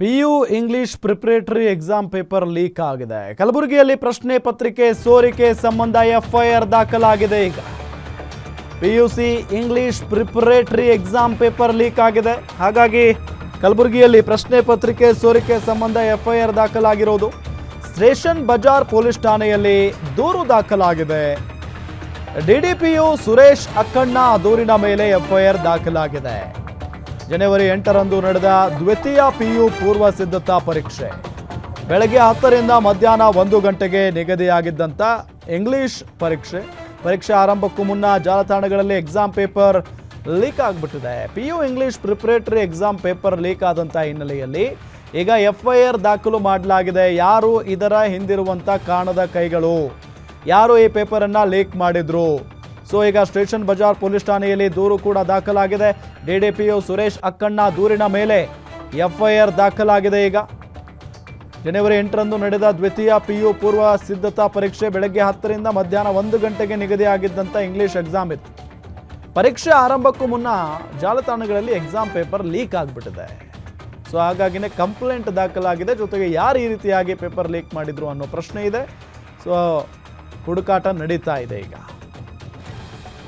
P U English preparatory exam paper leak ಆಗಿದೆ. ಕಲಬುರಗಿಯಲ್ಲಿ ಪ್ರಶ್ನೆ ಪತ್ರಿಕೆ ಸೋರಿಕೆ ಸಂಬಂಧ ಎಫ್ಐಆರ್ ದಾಖಲಾಗಿದೆ ಈಗ. P U C English preparatory exam paper leak ಆಗಿದೆ. ಹಾಗಾಗಿ ಕಲಬುರಗಿಯಲ್ಲಿ ಪ್ರಶ್ನೆ ಪತ್ರಿಕೆ ಸೋರಿಕೆ ಸಂಬಂಧ ಎಫ್ಐಆರ್ ದಾಖಲಾಗಿರೋದು ಸ್ಟೇಷನ್ ಬಜಾರ್ ಪೊಲೀಸ್ ಠಾಣೆಯಲ್ಲಿ ದೂರು ದಾಖಲಾಗಿದೆ. ಡಿಡಿಪಿಯು ಸುರೇಶ್ ಅಕ್ಕಣ್ಣ ದೂರಿನ ಮೇಲೆ ಎಫ್ಐಆರ್ ದಾಖಲಾಗಿದೆ. ಜನವರಿ ಎಂಟರಂದು ನಡೆದ ದ್ವಿತೀಯ ಪಿಯು ಪೂರ್ವ ಸಿದ್ಧತಾ ಪರೀಕ್ಷೆ. ಬೆಳಗ್ಗೆ ಹತ್ತರಿಂದ ಮಧ್ಯಾಹ್ನ ಒಂದು ಗಂಟೆಗೆ ನಿಗದಿಯಾಗಿದ್ದಂಥ ಇಂಗ್ಲಿಷ್ ಪರೀಕ್ಷೆ. ಪರೀಕ್ಷೆ ಆರಂಭಕ್ಕೂ ಮುನ್ನ ಜಾಲತಾಣಗಳಲ್ಲಿ ಎಕ್ಸಾಮ್ ಪೇಪರ್ ಲೀಕ್ ಆಗಿಬಿಟ್ಟಿದೆ. P U English preparatory exam paper leak ಆದಂಥ ಹಿನ್ನೆಲೆಯಲ್ಲಿ ಈಗ ಎಫ್ ಐ ಆರ್ ದಾಖಲು ಮಾಡಲಾಗಿದೆ. ಯಾರು ಇದರ ಹಿಂದಿರುವಂಥ ಕಾಣದ ಕೈಗಳು? ಯಾರು ಈ ಪೇಪರನ್ನು ಲೀಕ್ ಮಾಡಿದ್ರು? ಸೊ ಈಗ ಸ್ಟೇಷನ್ ಬಜಾರ್ ಪೊಲೀಸ್ ಠಾಣೆಯಲ್ಲಿ ದೂರು ಕೂಡ ದಾಖಲಾಗಿದೆ. ಡಿಡಿಪಿಯು ಸುರೇಶ್ ಅಕ್ಕಣ್ಣ ದೂರಿನ ಮೇಲೆ ಎಫ್ಐಆರ್ ದಾಖಲಾಗಿದೆ ಈಗ. ಜನವರಿ ಎಂಟರಂದು ನಡೆದ ದ್ವಿತೀಯ ಪಿಯು ಪೂರ್ವ ಸಿದ್ಧತಾ ಪರೀಕ್ಷೆ ಬೆಳಗ್ಗೆ ಹತ್ತರಿಂದ ಮಧ್ಯಾಹ್ನ ಒಂದು ಗಂಟೆಗೆ ನಿಗದಿಯಾಗಿದ್ದಂಥ ಇಂಗ್ಲಿಷ್ ಎಕ್ಸಾಮ್ ಇತ್ತು. ಪರೀಕ್ಷೆ ಆರಂಭಕ್ಕೂ ಮುನ್ನ ಜಾಲತಾಣಗಳಲ್ಲಿ ಎಕ್ಸಾಮ್ ಪೇಪರ್ ಲೀಕ್ ಆಗಿಬಿಟ್ಟಿದೆ. ಸೊ ಹಾಗಾಗಿನೇ ಕಂಪ್ಲೇಂಟ್ ದಾಖಲಾಗಿದೆ. ಜೊತೆಗೆ ಯಾರು ಈ ರೀತಿಯಾಗಿ ಪೇಪರ್ ಲೀಕ್ ಮಾಡಿದ್ರು ಅನ್ನೋ ಪ್ರಶ್ನೆ ಇದೆ. ಸೊ ಹುಡುಕಾಟ ನಡೀತಾ ಇದೆ ಈಗ.